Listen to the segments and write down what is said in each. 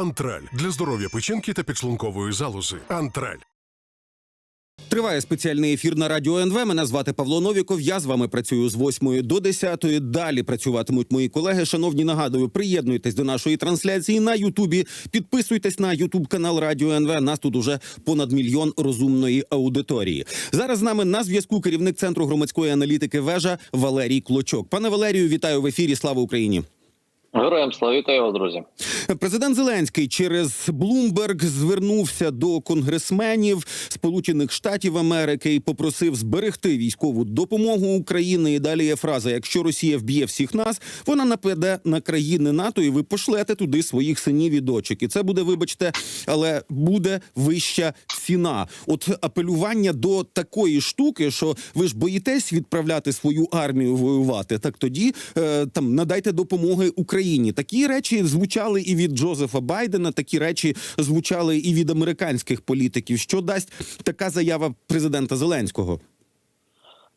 Антраль для здоров'я печінки та підшлункової залози. Антраль. Триває спеціальний ефір на радіо НВ. Мене звати Павло Новіков. Я з вами працюю з 8 до 10. Далі працюватимуть мої колеги. Шановні, нагадую, приєднуйтесь до нашої трансляції на Ютубі. Підписуйтесь на Ютуб канал Радіо НВ. Нас тут уже понад мільйон розумної аудиторії. Зараз з нами на зв'язку керівник центру громадської аналітики вежа Валерій Клочок. Пане Валерію, вітаю в ефірі. Слава Україні. Героям слава вітаю вас, друзі. Президент Зеленський через Блумберг звернувся до конгресменів Сполучених Штатів Америки і попросив зберегти військову допомогу Україні. І далі є фраза: якщо Росія вб'є всіх нас, вона нападе на країни НАТО, і ви пошлете туди своїх синів і дочок. І це буде, вибачте, але буде вища ціна. От апелювання до такої штуки, що ви ж боїтесь відправляти свою армію воювати. Так тоді е, там надайте допомоги Україні. Такі речі звучали і від Джозефа Байдена, такі речі звучали і від американських політиків. Що дасть така заява президента Зеленського?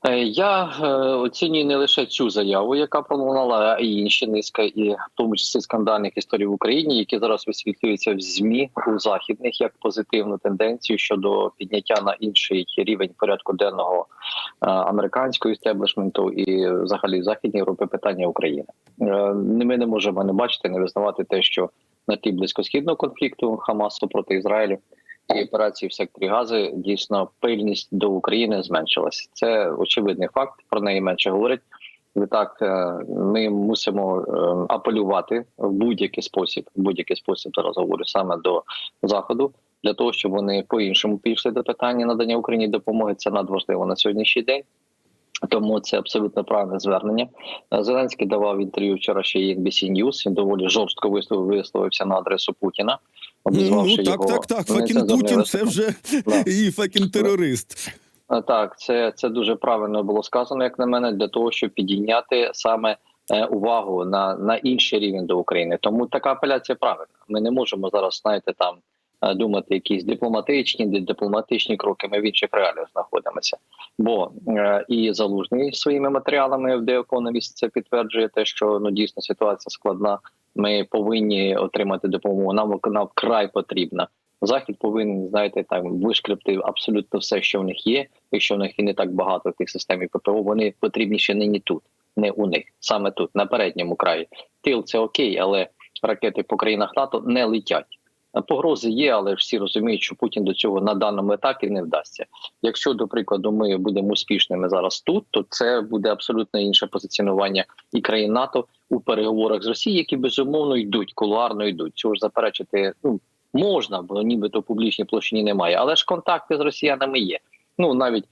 Е, Я е, оцінюю не лише цю заяву, яка пролунала, а й інші низка, і в тому числі скандальних історій в Україні, які зараз висвітлюються в змі у західних як позитивну тенденцію щодо підняття на інший рівень порядку денного е, американського істеблішменту і взагалі в західній Європі питання України. Ми не можемо не бачити, не визнавати те, що на тлі близькосхідного конфлікту Хамасу проти Ізраїлю і операції в секторі Гази дійсно пильність до України зменшилась. Це очевидний факт. Про неї менше говорять. Відтак, е, ми мусимо е, апелювати в будь-який спосіб, в будь-який спосіб зараз говорю саме до заходу, для того, щоб вони по-іншому підійшли до питання надання Україні допомоги. Це надважливо на сьогоднішній день. Тому це абсолютно правильне звернення. Е, Зеленський давав інтерв'ю вчора ще NBC News. Він доволі жорстко висловив- висловився на адресу Путіна. Обізвавши Ну так, його так, так. Факін Путін це вже Да. і факін терорист. Так, це, це дуже правильно було сказано, як на мене, для того, щоб підійняти саме е, увагу на, на інший рівень до України. Тому така апеляція правильна. Ми не можемо зараз, знаєте, там думати якісь дипломатичні, ди- дипломатичні кроки. Ми в інших реаліях знаходимося. Бо е, і залужний своїми матеріалами в The Economist це підтверджує те, що ну дійсно ситуація складна. Ми повинні отримати допомогу. Нам вона вкрай потрібна. Захід повинен знаєте там вишкрепти абсолютно все, що в них є. Якщо в них і не так багато тих систем і ППО, вони потрібні ще нині тут, не у них, саме тут, на передньому краї. Тил це окей, але ракети по країнах НАТО не летять. Погрози є, але всі розуміють, що Путін до цього на даному етапі не вдасться. Якщо, до прикладу, ми будемо успішними зараз тут, то це буде абсолютно інше позиціонування і країн НАТО у переговорах з Росією, які безумовно йдуть, кулуарно йдуть. Цього ж заперечити ну можна, бо нібито в публічній площині немає. Але ж контакти з росіянами є. Ну навіть е,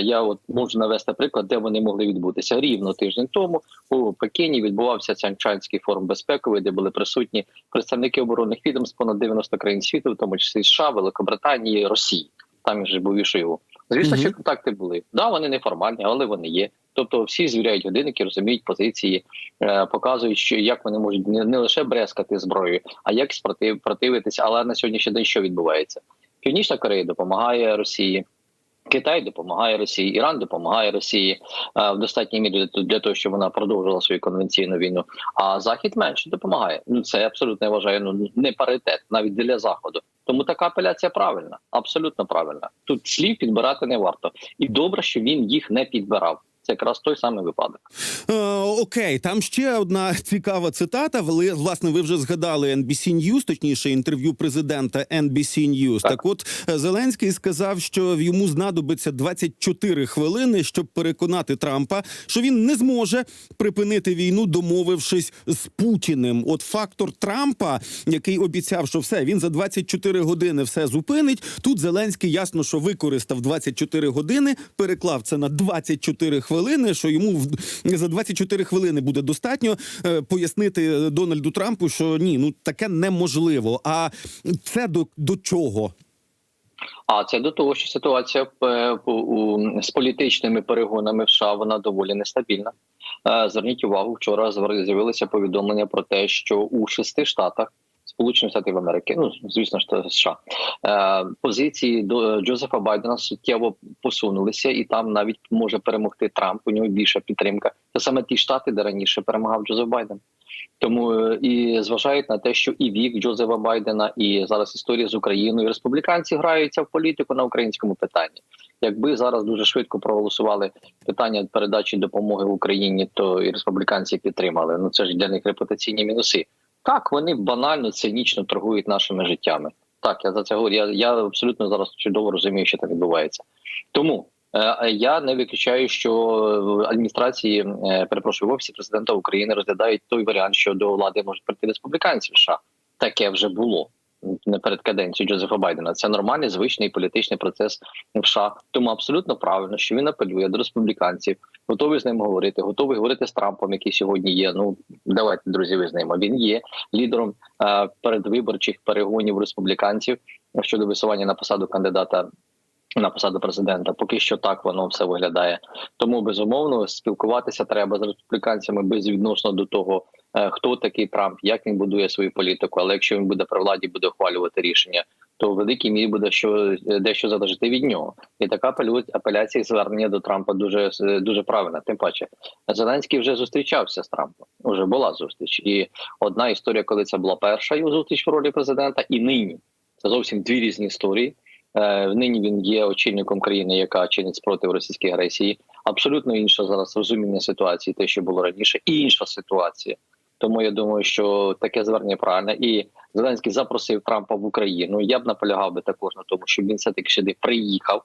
я от можу навести приклад, де вони могли відбутися. Рівно тиждень тому у Пекіні відбувався Цянчанський форум безпековий, де були присутні представники оборонних відомств понад 90 країн світу, в тому числі США, Великобританії, Росії. Там же був і Шойгу. Звісно, що контакти були. Да, вони неформальні, але вони є. Тобто всі звіряють годинники, розуміють позиції, е, показують, що як вони можуть не, лише брескати зброєю, а як спротив, противитися. Але на сьогоднішній день що відбувається? Північна Корея допомагає Росії. Китай допомагає Росії, Іран допомагає Росії е, в достатній мірі для, того, щоб вона продовжила свою конвенційну війну. А Захід менше допомагає. Ну це абсолютно я вважаю ну не паритет навіть для заходу. Тому така апеляція правильна, абсолютно правильна. Тут слів підбирати не варто, і добре, що він їх не підбирав. Це якраз той самий випадок. Е, окей, там ще одна цікава цитата. Вли- Власне, ви вже згадали NBC News, точніше інтерв'ю президента NBC News. Так, Так. от е, Зеленський сказав, що йому знадобиться 24 хвилини, щоб переконати Трампа, що він не зможе припинити війну, домовившись з Путіним. От фактор Трампа, який обіцяв, що все він за 24 години все зупинить. Тут Зеленський ясно, що використав 24 години, переклав це на 24 хвилини. Що йому в- за 24 хвилини буде достатньо е, пояснити Дональду Трампу, що ні, ну таке неможливо. А це до, до чого? А це до того, що ситуація е, з політичними перегонами в США вона доволі нестабільна. Е, Зверніть увагу, вчора з'явилося повідомлення про те, що у шести штатах Сполучених Штатів Америки, ну звісно ж США, е, позиції до Джозефа Байдена суттєво посунулися, і там навіть може перемогти Трамп. У нього більша підтримка. Це саме ті штати, де раніше перемагав Джозеф Байден. Тому е, і зважають на те, що і вік Джозефа Байдена, і зараз історія з Україною. Республіканці граються в політику на українському питанні. Якби зараз дуже швидко проголосували питання передачі допомоги Україні, то і республіканці підтримали. Ну це ж для них репутаційні мінуси. Так, вони банально цинічно торгують нашими життями. Так, я за це говорю. Я, я абсолютно зараз чудово розумію, що так відбувається. Тому е, я не виключаю, що адміністрації е, перепрошую в офісі президента України розглядають той варіант, що до влади можуть прийти республіканці в США. Таке вже було не перед каденцією Джозефа Байдена. Це нормальний звичний політичний процес в США. Тому абсолютно правильно, що він апелює до республіканців, готовий з ним говорити, готовий говорити з Трампом, який сьогодні є. Ну давайте, друзі, визнаємо. Він є лідером е, передвиборчих перегонів республіканців щодо висування на посаду кандидата. На посаду президента поки що так воно все виглядає. Тому безумовно спілкуватися треба з республіканцями безвідносно до того, е, хто такий Трамп, як він будує свою політику. Але якщо він буде при владі, буде ухвалювати рішення, то в великій мірі буде що е, дещо залежати від нього. І така апеляція і звернення до Трампа дуже е, дуже правильна. Тим паче, Зеленський вже зустрічався з Трампом. Уже була зустріч, і одна історія, коли це була перша його зустріч в ролі президента, і нині це зовсім дві різні історії. Е, Нині він є очільником країни, яка чинить спротив російській агресії. Абсолютно інше зараз розуміння ситуації, те, що було раніше, і інша ситуація. Тому я думаю, що таке звернення правильне. І Зеленський запросив Трампа в Україну. Я б наполягав би також на тому, щоб він все таки сюди приїхав,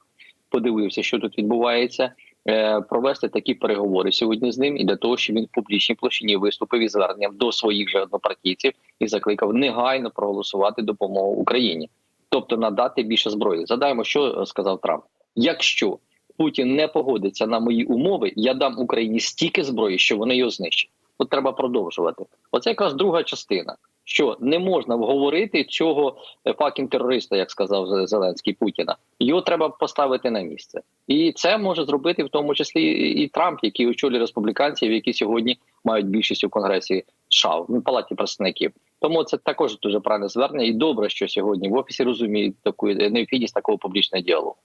подивився, що тут відбувається. е, Провести такі переговори сьогодні з ним і для того, щоб він в публічній площині виступив із зверненням до своїх же однопартійців і закликав негайно проголосувати допомогу Україні тобто надати більше зброї. Задаємо, що е, сказав Трамп: якщо Путін не погодиться на мої умови, я дам Україні стільки зброї, що вони його знищать. От треба продовжувати. Оце якраз друга частина. Що не можна вговорити цього факін терориста, як сказав Зеленський Путіна. Його треба поставити на місце, і це може зробити в тому числі і Трамп, який очолює республіканців, які сьогодні мають більшість у конгресі США в палаті представників. Тому це також дуже правильне звернення, і добре, що сьогодні в офісі розуміють таку необхідність такого публічного діалогу.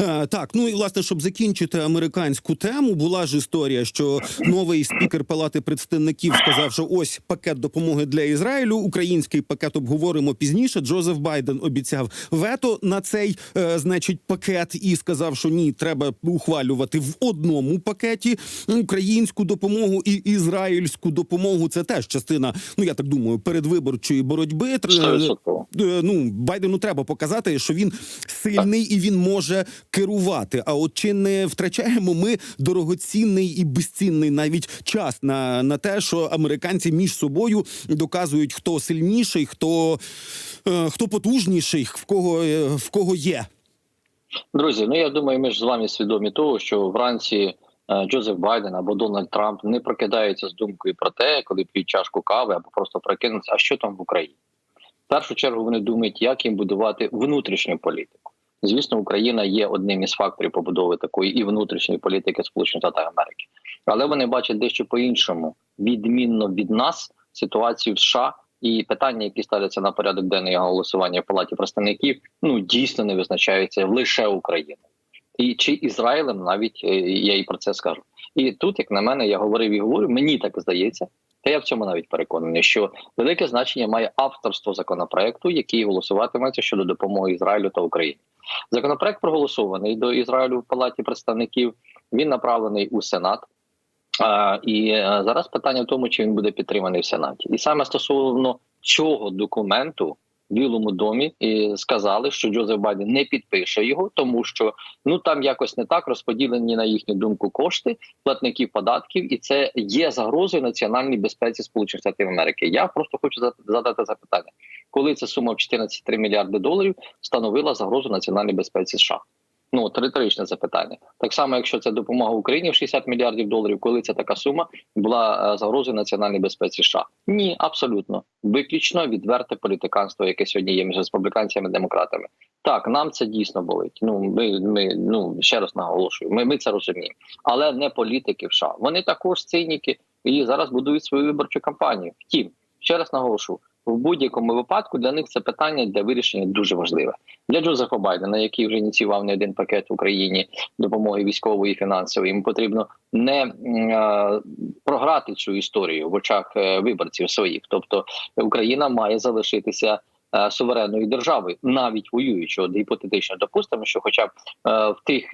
Е, Так, ну і власне, щоб закінчити американську тему, була ж історія, що новий спікер Палати представників сказав, що ось пакет допомоги для Ізраїлю. Український пакет обговоримо пізніше. Джозеф Байден обіцяв вето на цей, е, значить, пакет і сказав, що ні, треба ухвалювати в одному пакеті українську допомогу і ізраїльську допомогу. Це теж частина, ну я так думаю, передвиборчої боротьби. 100%. Е, ну Байдену треба показати, що він сильний і він може керувати. А от чи не втрачаємо ми дорогоцінний і безцінний навіть час на, на те, що американці між собою доказують, хто сильніший, хто, е, хто потужніший, в кого е, в кого є. Друзі, ну я думаю, ми ж з вами свідомі того, що вранці е, Джозеф Байден або Дональд Трамп не прокидаються з думкою про те, коли п'ють чашку кави або просто прокинуться, а що там в Україні. В першу чергу вони думають, як їм будувати внутрішню політику. Звісно, Україна є одним із факторів побудови такої і внутрішньої політики Сполучених Штатів Америки, але вони бачать дещо по-іншому, відмінно від нас, ситуацію в США і питання, які ставляться на порядок денний голосування в палаті представників, ну дійсно не визначаються лише Україною. І чи Ізраїлем навіть е, я і про це скажу. І тут, як на мене, я говорив і говорю, мені так здається, та я в цьому навіть переконаний, що велике значення має авторство законопроекту, який голосуватиметься щодо допомоги Ізраїлю та Україні. Законопроект проголосований до Ізраїлю в палаті представників. Він направлений у Сенат. А, і е, зараз питання в тому, чи він буде підтриманий в Сенаті, і саме стосовно цього документу Білому домі і сказали, що Джозеф Байден не підпише його, тому що ну там якось не так розподілені на їхню думку кошти платників податків, і це є загрозою національній безпеці Сполучених Штатів Америки. Я просто хочу задати запитання, коли ця сума в 14,3 мільярди доларів становила загрозу національній безпеці США. Ну, от риторичне запитання. Так само, якщо це допомога Україні в 60 мільярдів доларів, коли ця така сума була е, загрозою національній безпеці США? Ні, абсолютно виключно відверте політиканство, яке сьогодні є між республіканцями і демократами. Так, нам це дійсно болить. Ну ми, ми ну ще раз наголошую. Ми, ми це розуміємо, але не політики в США. Вони також циніки і зараз будують свою виборчу кампанію. Втім, ще раз наголошу. В будь-якому випадку для них це питання для вирішення дуже важливе. Для Джозефа Байдена, який вже ініціював не один пакет Україні допомоги військової і фінансової, йому потрібно не програти цю історію в очах е, виборців своїх. Тобто Україна має залишитися е, суверенною державою, навіть воюючи. От гіпотетично допустимо, що, хоча б е, в тих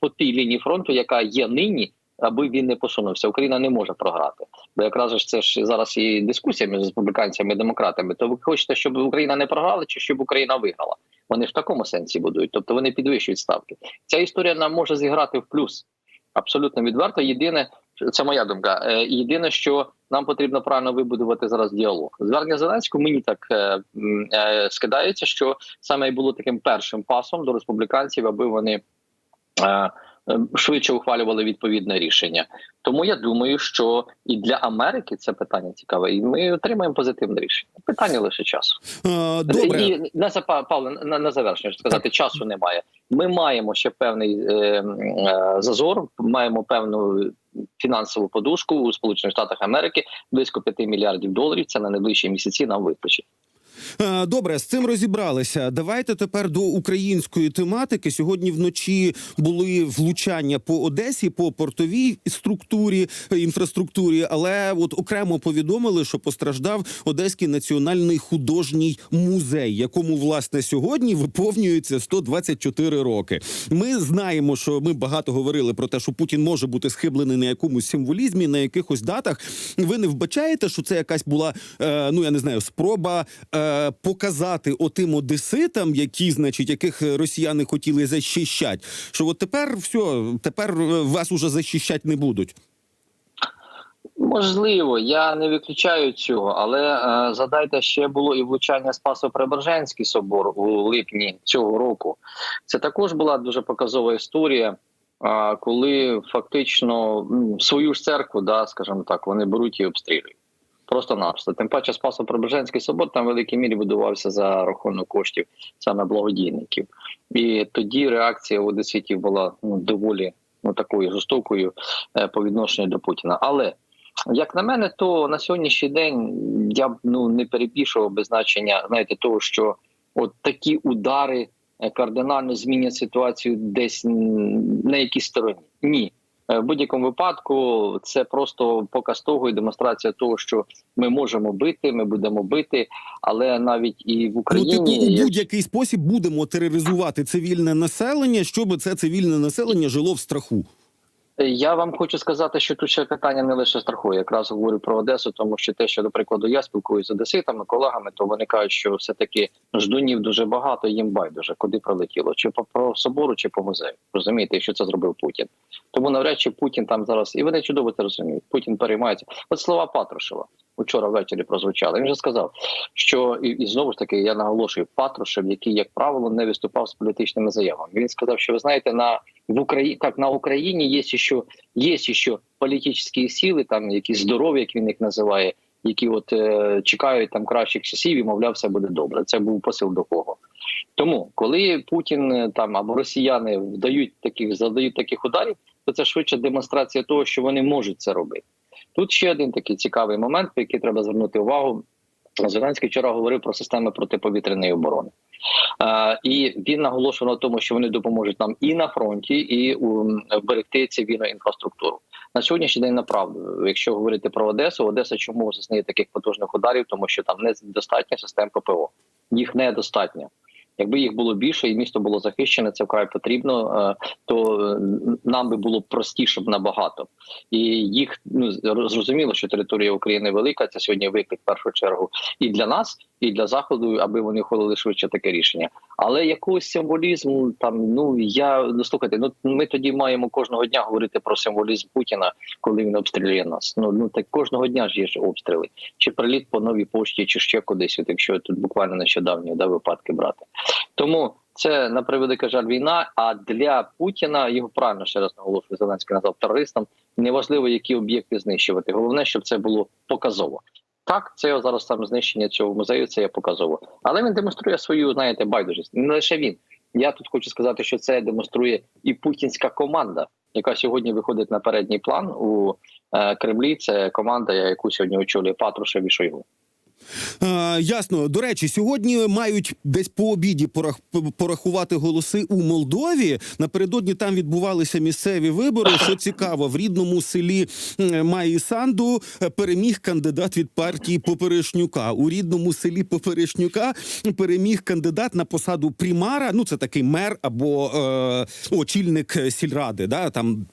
по тій лінії фронту, яка є нині. Аби він не посунувся, Україна не може програти. Бо якраз ж це ж зараз і дискусія між республіканцями і демократами. То ви хочете, щоб Україна не програла, чи щоб Україна виграла? Вони в такому сенсі будують, тобто вони підвищують ставки. Ця історія нам може зіграти в плюс. Абсолютно відверто. Єдине, це моя думка. е, Єдине, що нам потрібно правильно вибудувати зараз діалог. Звернення Зеленського мені так е, е, скидається, що саме і було таким першим пасом до республіканців, аби вони. е, Швидше ухвалювали відповідне рішення, тому я думаю, що і для Америки це питання цікаве, і ми отримаємо позитивне рішення. Питання лише часу. Е, Добре. І на Павло на, на завершення сказати, часу немає. Ми маємо ще певний е, е, зазор, маємо певну фінансову подушку у Сполучених Штатах Америки близько 5 мільярдів доларів. Це на найближчі місяці нам вистачить. Е, Добре, з цим розібралися. Давайте тепер до української тематики. Сьогодні вночі були влучання по Одесі, по портовій структурі е, інфраструктурі, але от окремо повідомили, що постраждав Одеський національний художній музей, якому власне сьогодні виповнюється 124 роки. Ми знаємо, що ми багато говорили про те, що Путін може бути схиблений на якомусь символізмі, на якихось датах. Ви не вбачаєте, що це якась була, е, ну я не знаю, спроба е, показати отим одеситам, які, значить, яких росіяни хотіли захищати, що от тепер все, тепер е, вас уже захищати не будуть. Можливо, я не виключаю цього, але е, задайте ще було і влучання Спасо-Преображенський собор у липні цього року. Це також була дуже показова історія, е, коли фактично свою ж церкву, да, скажімо так, вони беруть і обстрілюють. Просто-напросто. Тим паче Спасо-Преображенський собор там в великій мірі будувався за рахунок коштів саме благодійників. І тоді реакція одеситів була ну, доволі ну, такою жорстокою е, по відношенню до Путіна. Але як на мене, то на сьогоднішній день я б ну не перебільшував би значення, знаєте, того, що от такі удари е, кардинально змінять ситуацію десь на якійсь стороні. Ні. Е, В будь-якому випадку це просто показ того і демонстрація того, що ми можемо бити, ми будемо бити, але навіть і в Ну, Україні типу, у будь-який спосіб будемо тероризувати цивільне населення, щоб це цивільне населення жило в страху. Я вам хочу сказати, що тут ще питання не лише страху. Я якраз говорю про Одесу, тому що те, що до прикладу я спілкуюся з одеситами, колегами, то вони кажуть, що все таки ждунів дуже багато, їм байдуже, куди прилетіло, чи по собору, чи по музею. Розумієте, що це зробив Путін. Тому навряд чи Путін там зараз, і вони чудово це розуміють. Путін переймається. От слова Патрушева вчора ввечері прозвучали. Він же сказав, що і, і знову ж таки я наголошую Патрушев, який, як правило, не виступав з політичними заявами. Він сказав, що ви знаєте, на в Україні так на Україні є ще є ще політичні сили, там які здорові, як він їх називає, які от е, чекають там кращих часів і мовляв, все буде добре. Це був посил до кого. Тому, коли Путін е, там або росіяни вдають таких задають таких ударів, то це швидше демонстрація того, що вони можуть це робити. Тут ще один такий цікавий момент, про який треба звернути увагу. Зеленський вчора говорив про системи протиповітряної оборони. Е, і він наголошував на тому, що вони допоможуть нам і на фронті, і у вберегти цивільну інфраструктуру. На сьогоднішній день направду, якщо говорити про Одесу, Одеса чому зазнає таких потужних ударів, тому що там недостатньо систем ППО. Їх недостатньо. Якби їх було більше і місто було захищене, це вкрай потрібно, е, то нам би було простіше б набагато. І їх ну зрозуміло, що територія України велика. Це сьогодні виклик в першу чергу і для нас, і для заходу, аби вони ухвалили швидше таке рішення. Але якогось символізму там ну я ну слухайте, ну ми тоді маємо кожного дня говорити про символізм Путіна, коли він обстрілює нас. Ну ну так кожного дня ж є ж обстріли, чи приліт по новій пошті, чи ще кудись. От якщо тут буквально нещодавні да, випадки брати. Тому це на превеликий жаль війна. А для Путіна його правильно ще раз наголошую, Зеленський назвав терористом. Неважливо, які об'єкти знищувати. Головне, щоб це було показово. Так, це зараз там знищення цього музею. Це є показово, але він демонструє свою, знаєте, байдужість. Не лише він. Я тут хочу сказати, що це демонструє і путінська команда, яка сьогодні виходить на передній план у е, Кремлі. Це команда, яку сьогодні очолює Патрушев і Шойгу. Е, ясно. До речі, сьогодні мають десь по обіді порах- порахувати голоси у Молдові. Напередодні там відбувалися місцеві вибори. Що цікаво, в рідному селі Маї Санду е, переміг кандидат від партії Поперешнюка. У рідному селі Поперешнюка переміг кандидат на посаду примара. Ну це такий мер або е, очільник сільради. Да там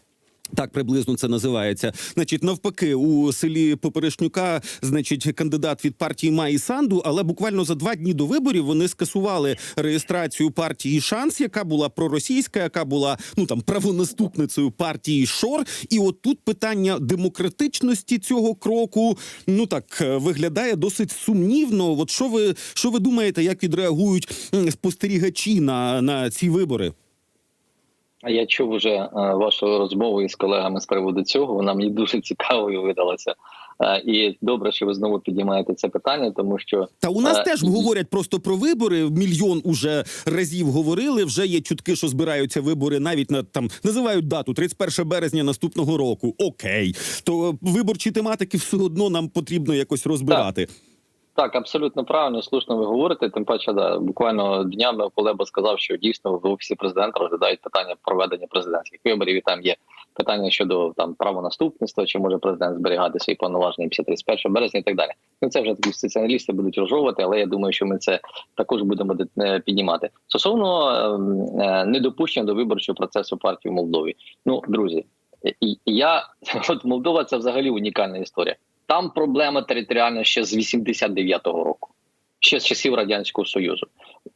так приблизно це називається. Значить, навпаки, у селі Поперешнюка, значить, кандидат від партії Маї Санду, але буквально за два дні до виборів вони скасували реєстрацію партії Шанс, яка була проросійська, яка була ну там правонаступницею партії Шор. І от тут питання демократичності цього кроку ну так е, виглядає досить сумнівно. От що ви що ви думаєте, як відреагують спостерігачі на, на ці вибори? Я чув уже е, вашу розмову із колегами з приводу цього. Вона мені дуже цікавою видалася. Е, І добре, що ви знову підіймаєте це питання, тому що Та у нас Е, теж говорять просто про вибори. Мільйон уже разів говорили. Вже є чутки, що збираються вибори навіть на там називають дату 31 березня наступного року. Окей, то виборчі тематики все одно нам потрібно якось розбирати. Так, абсолютно правильно, слушно ви говорите. Тим паче, да, буквально днями Полеба сказав, що дійсно в офісі президента розглядають питання проведення президентських виборів. І там є питання щодо там правонаступництва, чи може президент зберігати свої повноваження після 31 березня і так далі. Ну це вже такі спеціалісти будуть розжовувати, але я думаю, що ми це також будемо е, піднімати. Стосовно ем, е, недопущення до виборчого процесу партії в Молдові. Ну, друзі, я от Молдова це взагалі унікальна історія. Там проблема територіальна ще з 89-го року, ще з часів радянського союзу,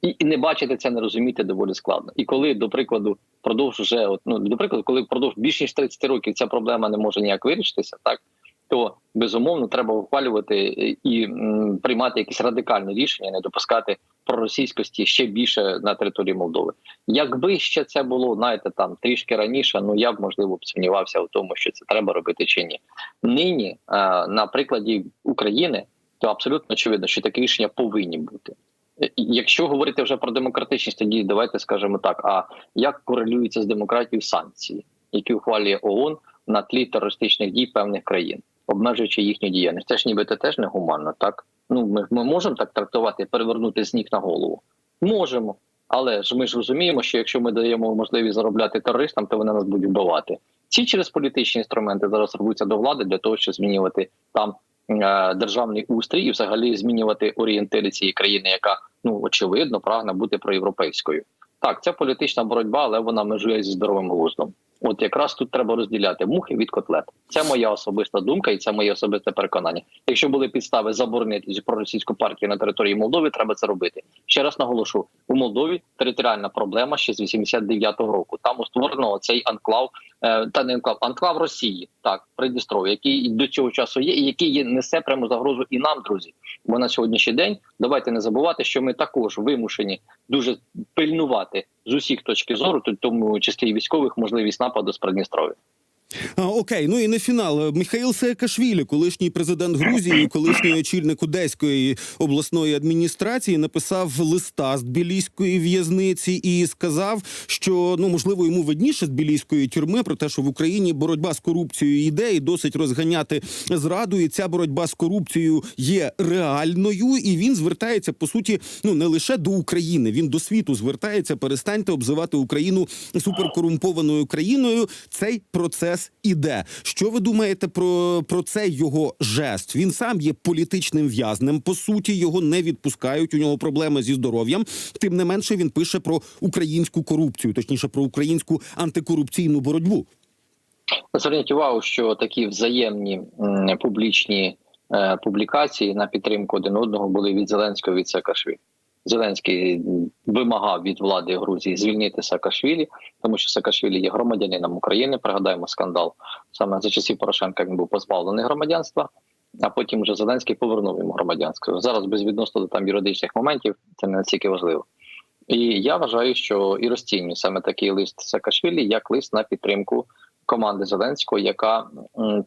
і, і не бачити це, не розуміти доволі складно. І коли, до прикладу, продовж вже от, ну до прикладу, коли впродовж більш ніж 30 років ця проблема не може ніяк вирішитися, так то безумовно треба ухвалювати і м, приймати якісь радикальні рішення, не допускати проросійськості ще більше на території Молдови. Якби ще це було, знаєте, там трішки раніше, ну я б можливо б сумнівався в тому, що це треба робити чи ні. Нині е, на прикладі України, то абсолютно очевидно, що такі рішення повинні бути. Е, Якщо говорити вже про демократичність, тоді давайте скажемо так: а як корелюються з демократією санкції, які ухвалює ООН на тлі терористичних дій певних країн, обмежуючи їхню діяльність? Це ж ніби теж негуманно, так? Ну ми, ми можемо так трактувати, перевернути з ніг на голову. Можемо, але ж ми ж розуміємо, що якщо ми даємо можливість заробляти терористам, то вони нас будуть вбивати. Ці через політичні інструменти зараз рвуться до влади для того, щоб змінювати там е, державний устрій і взагалі змінювати орієнтири цієї країни, яка ну очевидно прагне бути проєвропейською. Так, це політична боротьба, але вона межує зі здоровим глуздом. От якраз тут треба розділяти мухи від котлет. Це моя особиста думка і це моє особисте переконання. Якщо були підстави заборонити проросійську партію на території Молдови, треба це робити. Ще раз наголошу: у Молдові територіальна проблема ще з 89-го року. Там створено цей анклав, е, та не анклав, анклав Росії, так Придністров'я, який до цього часу є, і який несе пряму загрозу і нам, друзі. Бо на сьогоднішній день давайте не забувати, що ми також вимушені дуже пильнувати з усіх точки зору, тому числі військових, можливість нападу з Придністров'я. А, окей, ну і не фінал. Михаїл Саакашвілі, колишній президент Грузії, колишній очільник Одеської обласної адміністрації, написав листа з білійської в'язниці і сказав, що ну можливо йому видніше з білійської тюрми про те, що в Україні боротьба з корупцією йде і досить розганяти зраду. І ця боротьба з корупцією є реальною, і він звертається по суті ну не лише до України, він до світу звертається. Перестаньте обзивати Україну суперкорумпованою країною. Цей процес іде. Що ви думаєте про, про цей його жест? Він сам є політичним в'язнем. По суті, його не відпускають. У нього проблеми зі здоров'ям. Тим не менше, він пише про українську корупцію, точніше про українську антикорупційну боротьбу. Зверніть увагу, що такі взаємні публічні е, публікації на підтримку один одного були від Зеленського від Саакашвілі. Зеленський вимагав від влади Грузії звільнити Саакашвілі, тому що Саакашвілі є громадянином України. Пригадаємо скандал саме за часів Порошенка. Він був позбавлений громадянства. А потім вже Зеленський повернув йому громадянство. Зараз безвідносно до там юридичних моментів це не настільки важливо. І я вважаю, що і розцінюю саме такий лист Саакашвілі як лист на підтримку команди Зеленського, яка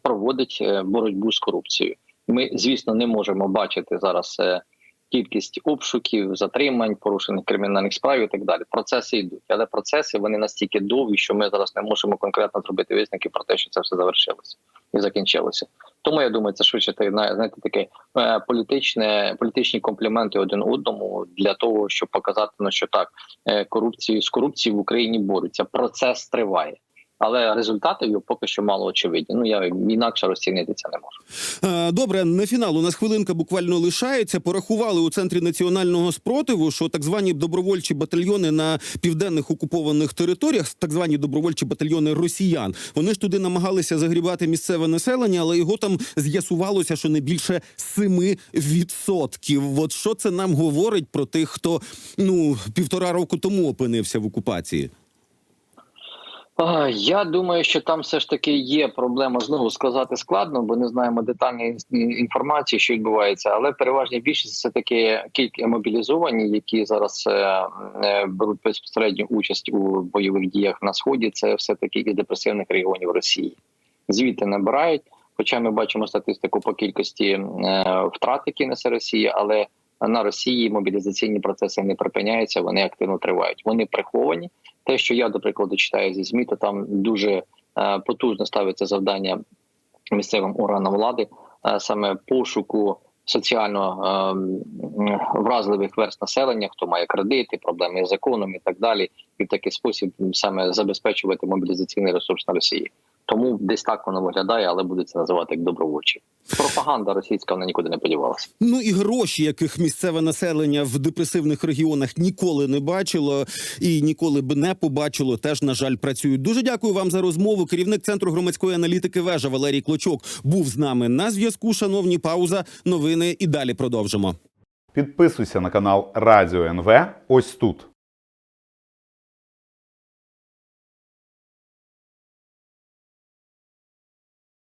проводить е, боротьбу з корупцією. Ми, звісно, не можемо бачити зараз е, кількість обшуків, затримань, порушених кримінальних справ і так далі. Процеси йдуть, але процеси вони настільки довгі, що ми зараз не можемо конкретно зробити висновки про те, що це все завершилося і закінчилося. Тому я думаю, це швидше зна- знаєте, таке е, політичне, політичні компліменти один одному для того, щоб показати, ну що так е, корупцію з корупцією в Україні борються. Процес триває. Але результати його поки що мало очевидні. Ну я інакше розцінити не можу. Е, Добре, на фінал у нас хвилинка буквально лишається. Порахували у центрі національного спротиву, що так звані добровольчі батальйони на південних окупованих територіях, так звані добровольчі батальйони росіян, вони ж туди намагалися загрібати місцеве населення, але його там з'ясувалося, що не більше 7%. От що це нам говорить про тих, хто ну півтора року тому опинився в окупації? Я думаю, що там все ж таки є проблема. Знову сказати складно, бо не знаємо детальної інформації, що відбувається. Але переважна більшість все таки кілька мобілізовані, які зараз е, е, беруть безпосередню участь у бойових діях на сході. Це все таки із депресивних регіонів Росії. Звідти набирають. Хоча ми бачимо статистику по кількості е, втрат, які несе Росія, але на Росії мобілізаційні процеси не припиняються, вони активно тривають. Вони приховані. Те, що я, до прикладу, читаю зі ЗМІ, то там дуже е, потужно ставиться завдання місцевим органам влади, е, саме пошуку соціально е, вразливих верст населення, хто має кредити, проблеми з законом і так далі, і в такий спосіб саме забезпечувати мобілізаційний ресурс на Росії. Тому десь так воно виглядає, але буде це називати як добровольчі. Пропаганда російська вона нікуди не подівалася. Ну і гроші, яких місцеве населення в депресивних регіонах ніколи не бачило і ніколи б не побачило, теж на жаль працюють. Дуже дякую вам за розмову. Керівник центру громадської аналітики вежа Валерій Клочок був з нами на зв'язку. Шановні пауза, новини і далі продовжимо. Підписуйся на канал Радіо НВ ось тут.